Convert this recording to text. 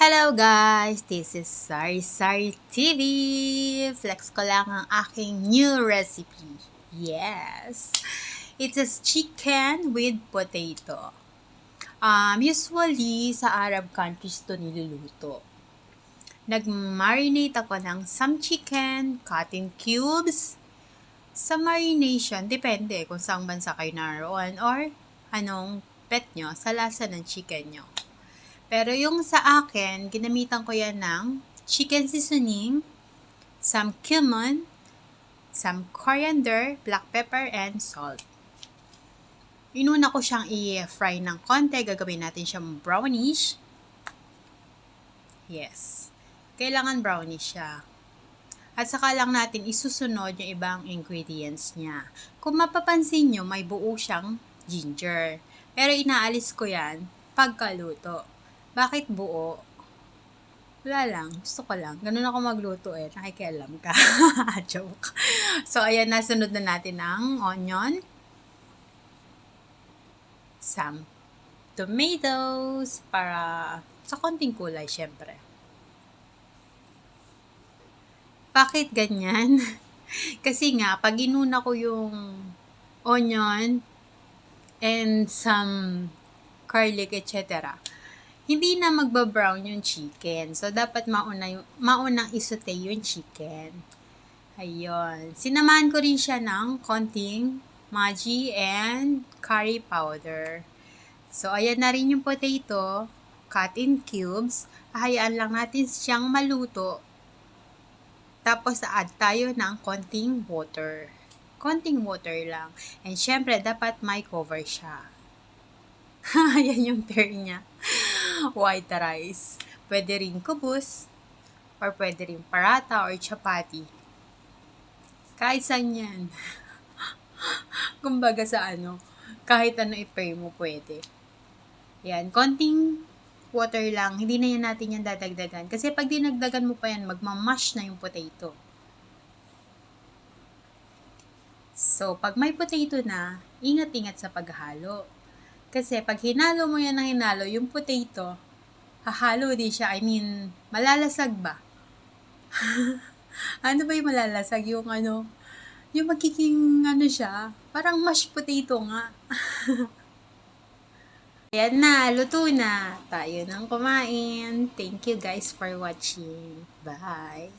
Hello guys! This is Sari Sari TV! Flex ko lang ang aking new recipe. Yes! It is chicken with potato. Um, usually, sa Arab countries to niluluto. Nag-marinate ako ng some chicken, cut in cubes. Sa marination, depende kung saan bansa kayo naroon or anong pet nyo sa lasa ng chicken nyo. Pero yung sa akin, ginamitan ko yan ng chicken seasoning, some cumin, some coriander, black pepper, and salt. Inuna ko siyang i-fry ng konti. Gagawin natin siyang brownish. Yes. Kailangan brownish siya. At saka lang natin isusunod yung ibang ingredients niya. Kung mapapansin nyo, may buo siyang ginger. Pero inaalis ko yan pagkaluto. Bakit buo? Wala lang. Gusto ko lang. Ganun ako magluto eh. Nakikialam ka. Joke. So, ayan, nasunod na natin ang onion. Some tomatoes para sa konting kulay, syempre. Bakit ganyan? Kasi nga, pag inuna ko yung onion and some garlic, etc., hindi na magba-brown yung chicken. So, dapat mauna yung, maunang isote yung chicken. Ayun. Sinamahan ko rin siya ng konting Maggi and curry powder. So, ayan na rin yung potato. Cut in cubes. Hayaan lang natin siyang maluto. Tapos, add tayo ng konting water. Konting water lang. And, syempre, dapat may cover siya. Ayan yung pair niya. White rice. Pwede rin kubus. Or pwede rin parata or chapati. Kahit saan yan. Kumbaga sa ano, kahit ano i-pair mo pwede. Yan, konting water lang. Hindi na yan natin yan dadagdagan. Kasi pag dinagdagan mo pa yan, magmamash na yung potato. So, pag may potato na, ingat-ingat sa paghalo. Kasi pag hinalo mo yan ng hinalo, yung potato, hahalo din siya. I mean, malalasag ba? ano ba yung malalasag? Yung ano, yung magiging ano siya, parang mashed potato nga. Ayan na, luto na. Tayo nang kumain. Thank you guys for watching. Bye!